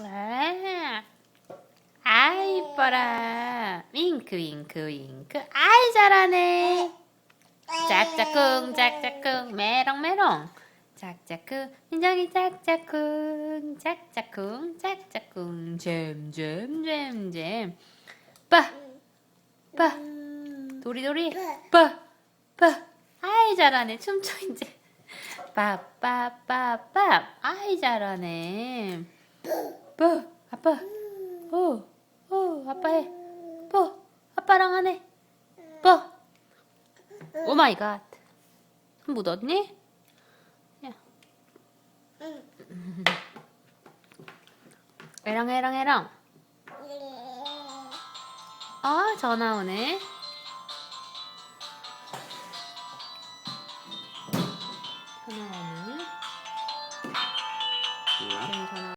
와. 아이 이뻐라. 윙크 윙크 윙크. 아이 잘하네. 짝짝꿍 짝짝꿍 메롱메롱. 짝짝꿍 민정이 짝짝꿍 짝짝꿍 짝짝꿍 잼잼잼잼. 빠. 빠. 도리도리. 빠. 빠. 아이 잘하네. 춤춰 이제. 빠빠빠빠. 아이 잘하네. 빠. 아빠. 오. 오. 아빠 해. 뽀. 아빠랑 하네. 뽀. 오 마이 갓. 손 묻었니? 야. 에랑 에랑 에랑. 아, 전화 오네.